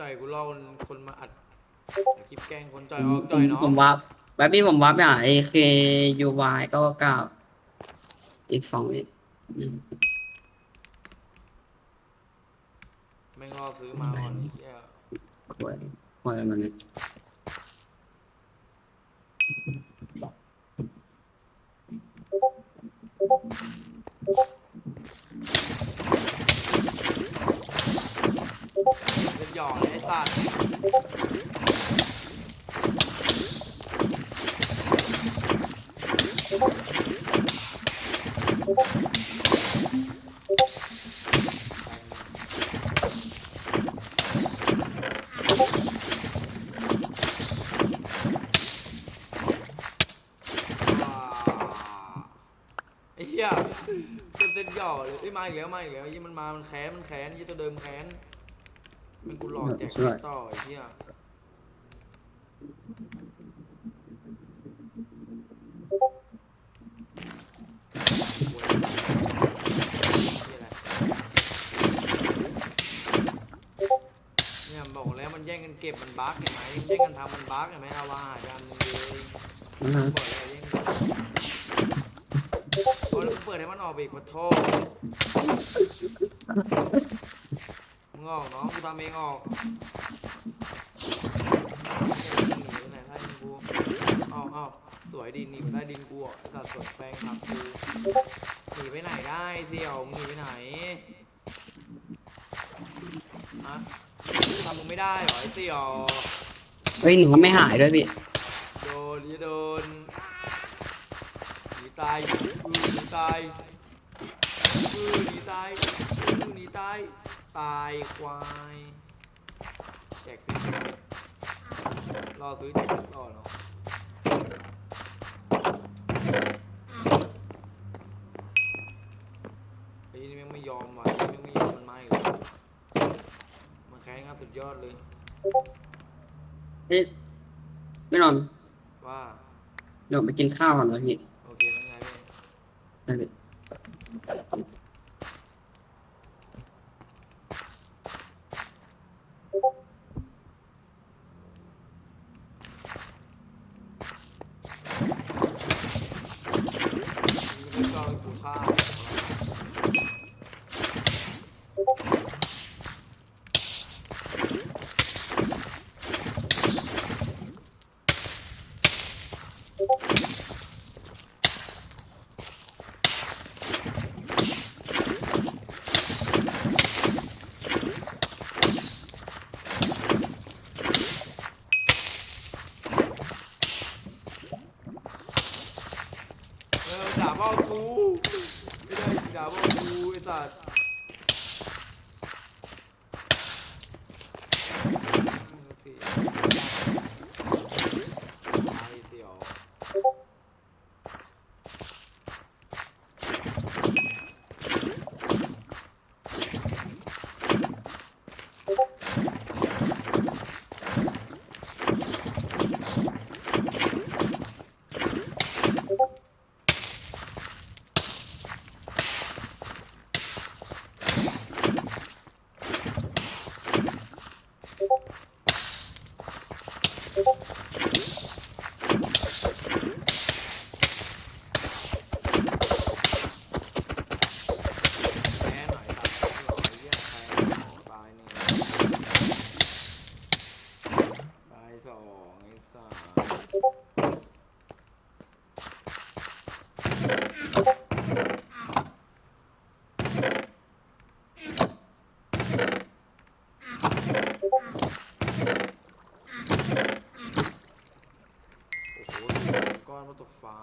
จ่อยกูรอคนคนมาอัดคลิปแกล้งคนจ่อยออกจ่อยเนาะผมวับแบบนี้ผมวับไปหา AK UY เก้าเก้าอีกสองเอ็ดอืมแม่งรอซื้อมาก่อนไอ้เหี้ยควยควยมันเนี่ย เป็น หยอกเลยไอ้สัตว์อ่าไอ้เหี้ยเป็นเส้นหยอกเลยเอ้ยมาอีกแล้วมาอีกแล้วยี่มันมา มันแค้น มันแค้นยี่ตัวเดิมแค้น มันกูหลอกแจกต่อไอ้เหี้ยเนี่ยบอกแล้วมันแย่งกันเก็บมันบั๊กเห็นไหมมันแย่งกันทำมันบั๊กเห็นไหมเอาว่าหายันมึงเลยอือฮะบอกแล้วแย่งกันโอ้แล้วมึงเปิดให้มันออกไปอีกขอโทษมึ งออกเนาะกูทำเองออกหนีไปไหนใต้ดินกูเอาเอาสวยดินหนีไปใต้ดินกูอะสัตว์สดแปลงครับกูหนีไปไหนได้เสี่ยวมึงหนีไปไหนฮะทำมึงไม่ได้เหรอไอ้เสี่ยวเฮ้ยหนูไม่หายด้วยพี่โดนอย่าโดนหนีตายอือหนีตายอือหนีตาย อือหนีตาย ตายควายแจกปีรอซื้อแจกต่อเนาะไอ้นี่แม่งไม่ยอมว่ะไอ้นี่แม่งไม่ยอมมันมาอีกแล้วมันแค้นงานสุดยอดเลย เฮ้ยไม่นอน ว่า เดี๋ยวไปกินข้าวก่อนนะพี่โอเคไม่ไงพี่ได้เลย มึงไม่ชอบให้กูฆ่า เออด่าเบ้ากูไม่ได้ด่าเบ้ากูไอ้สัตว์มึงสิตายเสี่ยว แพ้หน่อยครับหน่อยเยี่ยแพ้ตายนี่ตาย สองไอ้สัสโอ้โหสองก้อนวัตถุฟ้า